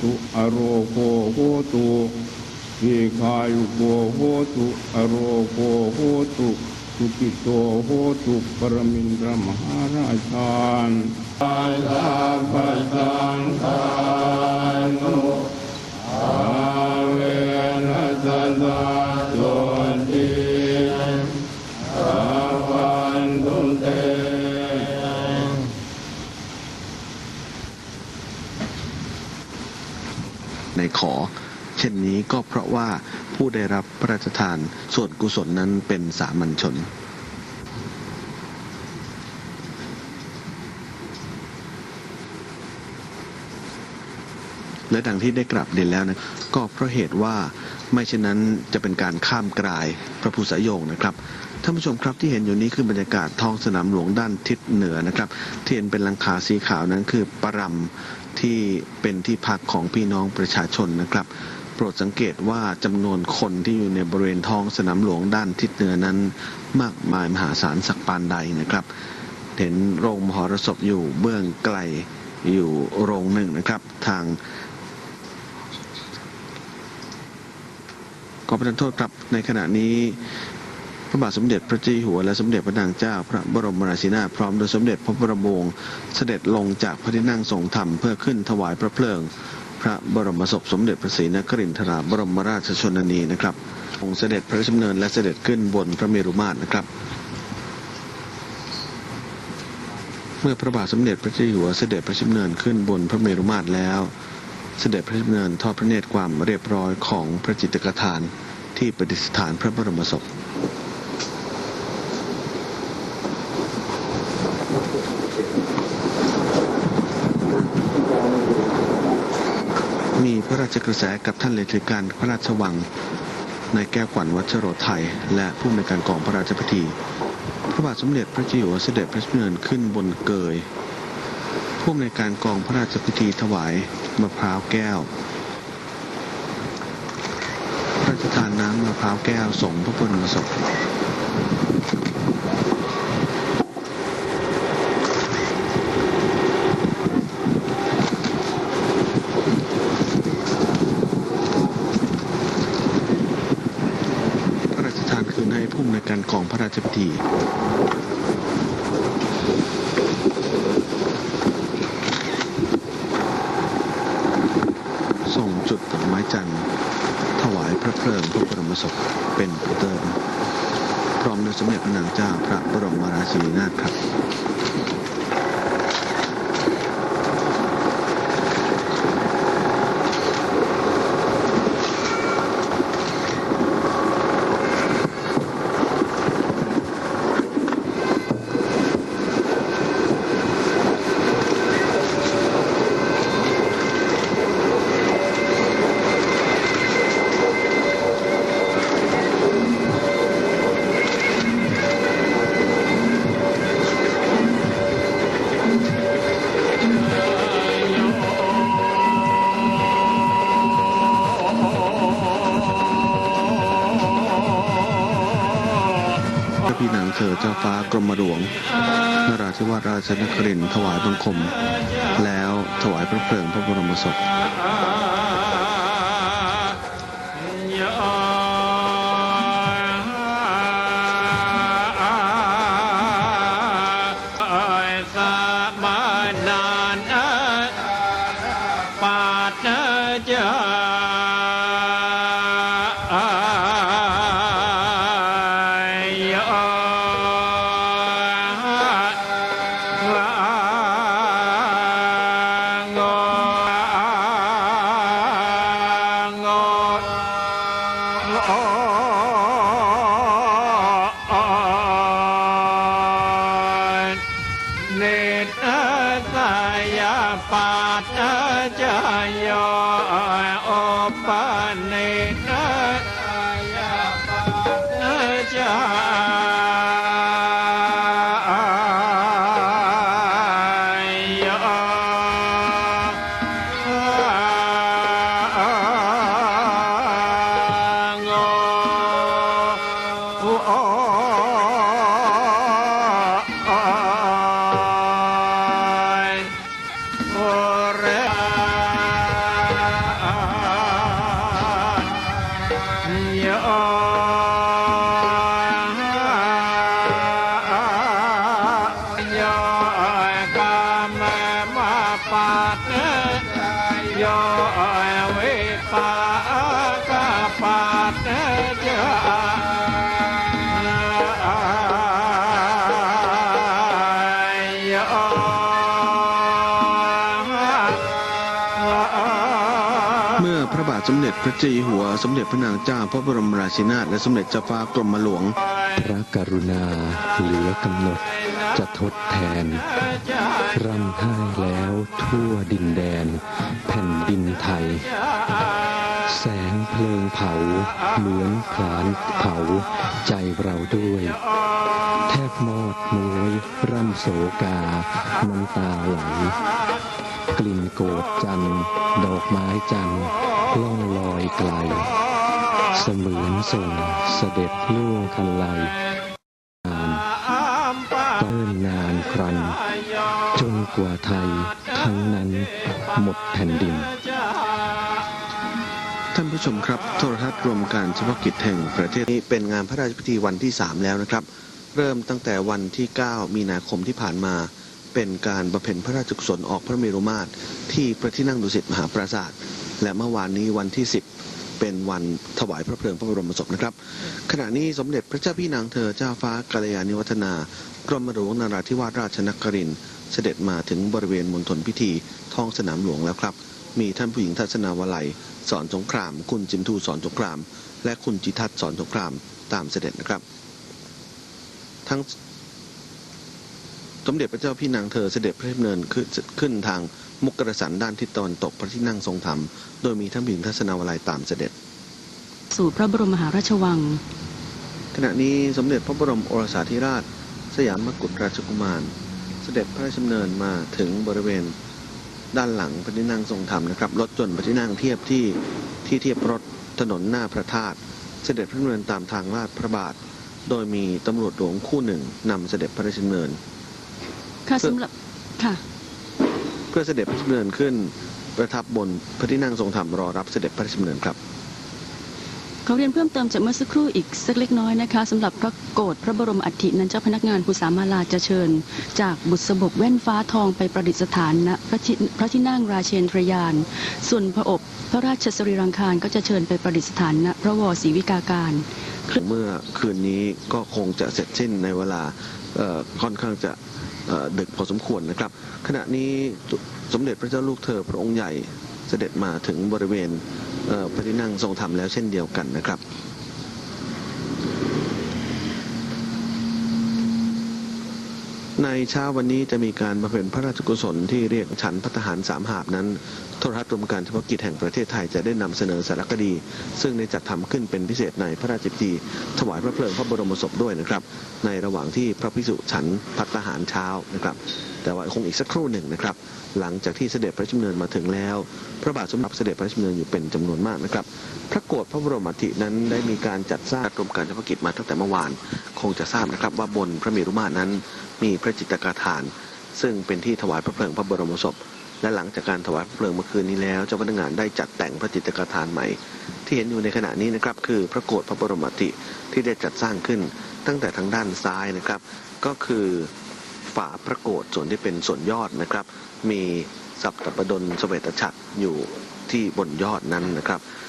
ตุอโรโกโหตุทีคายุโกโหตุอโรโกโหตุสุกิโตโหตุปรมินทรมหาราชานตายลาปัสสังฆานุอาเวนัสสาโสติอาวันตุเต ใน ขอ เช่นนี้ก็เพราะว่าผู้ได้รับพระราชทานส่วนกุศลนั้นเป็นสามัญชน และดังที่ได้กลับเรียนแล้วนะก็เพราะเหตุว่าไม่เช่นนั้นจะเป็นการข้ามกลายพระภูสายโยงนะครับท่านผู้ชมครับที่เห็นอยู่นี้คือบรรยากาศท้องสนามหลวงด้านทิศเหนือนะครับที่เห็นเป็นหลังคาสีขาวนั้นคือปรำที่เป็นที่พักของพี่น้องประชาชนนะครับ โปรดสังเกตว่าจำนวนคนที่อยู่ในบริเวณท้องสนามหลวงด้านทิศเหนือนั้น มากมายมหาศาลสักปานใดนะครับ เห็นโรงมหรสพอยู่เบื้องไกลอยู่โรงหนึ่งนะครับ ทาง ขอประทานโทษครับในขณะนี้ พระบาทสมเด็จพระเจ้าอยู่หัวและสมเด็จพระนางเจ้า พระบรมราชินีนาพร้อมโดยสมเด็จพระบรมวงศ์เสด็จลงจากพระที่นั่งทรงธรรมเพื่อขึ้นถวายพระเพลิง พระบรมศพสมเด็จพระศรีนครินทราบรมราชชนนีนะครับองค์เสด็จพระราชดำเนินและเสด็จขึ้นบนพระเมรุมาตรนะครับเมื่อพระบาทสมเด็จพระเจ้าอยู่หัวเสด็จพระชดำเนินขึ้นบนพระเมรุมาตรแล้ว เสด็จพระดำเนินทอดพระเนตรความเรียบร้อยของพระจิตรกฐานที่ประดิษฐานพระบรมศพมีพระราชกระแสกับท่านเลขาการพระราชวังในายแก้วขวัญวัชโรไทย และผู้ในการกองพระราชพิธี พระบาทสมเด็จพระเจ้าอยู่หัวเสด็จพระดำเนินขึ้นบนเกย ผู้ในการกองพระราชพิธีถวายมะพร้าวแก้วพระราชทานน้ำมะพร้าวแก้วสงพระบรมศพพระราชทานคืนให้ผู้ในวยการกองพระราชพิธี ส่งจุดดอกไม้จันทร์ถวายพระเพลิงพระ บรมศพเป็นผู้เติมพร้อมด้วยสมเด็จพระนางเจ้าพระบรมราชินีนาถครับ เธอเจ้าฟ้ากรมหลวงนราธิวาสราชนครินทร์ถวายบังคม แล้วถวายพระเพลิงพระบรมศพ โอ ด็จพระเจ้าอยู่หัว สมเด็จพระนางเจ้าพระบรมราชินาถและสมเด็จเจ้าฟ้ากรมหลวง พระกรุณาเหลือกำหนดจะทดแทน ร่ำไห้แล้วทั่วดินแดน แผ่นดินไทย แสงเพลิงเผา เหมือนผลานเผา ใจเราด้วย แทบมอดมวยร่ำโศกา น้ำตาไหลกลิ่นโกดจันดอกไม้จันท ล่องลอยไกล เสมือนส่งเสด็จล่วงคันไลนานเนิ่นนานครัน จนกว่าไทยทั้งนั้นหมดแผ่นดิน ท่านผู้ชมครับ โทรทัศน์รวมการเฉพาะกิจแห่งประเทศนี้เป็นงานพระราชพิธีวันที่ 3 แล้วนะครับ เริ่มตั้งแต่วันที่ 9 มีนาคมที่ผ่านมาเป็นการบำเพ็ญพระราชกุศลออกพระเมรุมาตรที่พระที่นั่งดุสิตมหาปราสาท และเมื่อวานนี้วันที่ 10 เป็นวันถวายพระเพลิงพระบรมศพนะครับ ขณะนี้สมเด็จพระเจ้าพี่นางเธอเจ้าฟ้ากาลยานิวัฒนากรมหลวงนราธิวาสราชนครินเสด็จมาถึงบริเวณมณฑลพิธีท้องสนามหลวงแล้วครับ มีท่านผู้หญิงทัศนาวลัย สอนสงคราม คุณจินทูสอนสงคราม และคุณจิทัศสอนสงครามตามเสด็จนะครับ ทั้ง สมเด็จพระเจ้าพี่นางเธอเสด็จพระดำเนินขึ้นขึ้นทางมุกกระสันด้านทิศตะวันตกพระที่นั่งทรงธรรม โดยมีท่านผู้หญิงทัศนาวลัยตามเสด็จ สู่พระบรมมหาราชวัง ขณะนี้สมเด็จพระบรมโอรสาธิราช สยามกุฎราชกุมาร เสด็จพระราชดำเนินมาถึงบริเวณด้านหลังพระที่นั่งทรงธรรมนะครับรถจนต์พระที่นั่งเทียบที่ที่เทียบรถถนนหน้าพระธาตุเสด็จพระดำเนินตามทางลาดพระบาท โดยมีตำรวจหลวงคู่หนึ่งนำเสด็จพระราชดำเนิน ค่ะเพื่อสำหรับค่ะ เพื่อเสด็จพระราชดำเนินขึ้น ประทับบนพระที่นั่งทรงธรรมรอรับเสด็จพระราชดำเนินครับเขาเรียนเพิ่มเติมจากเมื่อสักครู่อีกสักเล็กน้อยนะคะสำหรับพระโกรธพระบรมอัฐินั้นเจ้าพนักงานภูสามาลาจะเชิญ จากบุษบกแว่นฟ้าทองไปประดิษฐานณพระที่พระที่นั่งราเชนทรยาน ส่วนพระอบพระราชสรีรังคารก็จะเชิญไปประดิษฐานณพระวรศรีวิกาการเมื่อคืนนี้ก็คงจะเสร็จสิ้นในเวลาเอ่อค่อนข้างจะเอ่อ ดึกพอสมควรนะครับ ขณะนี้สมเด็จพระเจ้าลูกเธอพระองค์ใหญ่เสด็จมาถึงบริเวณเพระที่นั่งทรงธรรมแล้วเช่นเดียวกันนะครับ ในเช้าวันนี้จะมีการบำเพ็ญพระราชกุศลที่เรียกฉันพัฒหารสามหาบนั้นโทรทัศน์รวมการเฉพาะกิจแห่งประเทศไทยจะได้นำเสนอสารคดี ซึ่งได้จัดทำขึ้นเป็นพิเศษในพระราชพิธี ถวายพระเพลิงพระบรมศพด้วยนะครับ ในระหว่างที่พระพิสุฉันพัฒหารเช้านะครับ แต่ว่าคงอีกสักครู่หนึ่งนะครับ หลังจากที่เสด็จพระราชดำเนินมาถึงแล้ว พระบาทสมเด็จเสด็จพระราชดำเนินอยู่เป็นจำนวนมากนะครับ พระโกรธพระบรมอัฐินั้นได้มีการจัดสร้างกรมการเฉพาะกิจมาตั้งแต่เมื่อวาน คงจะทราบนะครับว่าบนพระเมรุมาตรนั้น มีพระจิตกาธาน ซึ่งเป็นที่ถวายพระเพลิงพระบรมศพ และหลังจากการถวายพระเพลิงเมื่อคืนนี้แล้วเจ้าพนักงานได้จัดแต่งพระจิตกาธานใหม่ ที่เห็นอยู่ในขณะนี้นะครับคือพระโกรธพระบรมอัฐิที่ได้จัดสร้างขึ้นตั้งแต่ทางด้านซ้ายนะครับ ก็คือ ฝาพระโกศส่วนที่เป็นส่วนยอดนะครับ มีสับตปดลเสเวตฉัตรอยู่ที่บนยอดนั้นนะครับ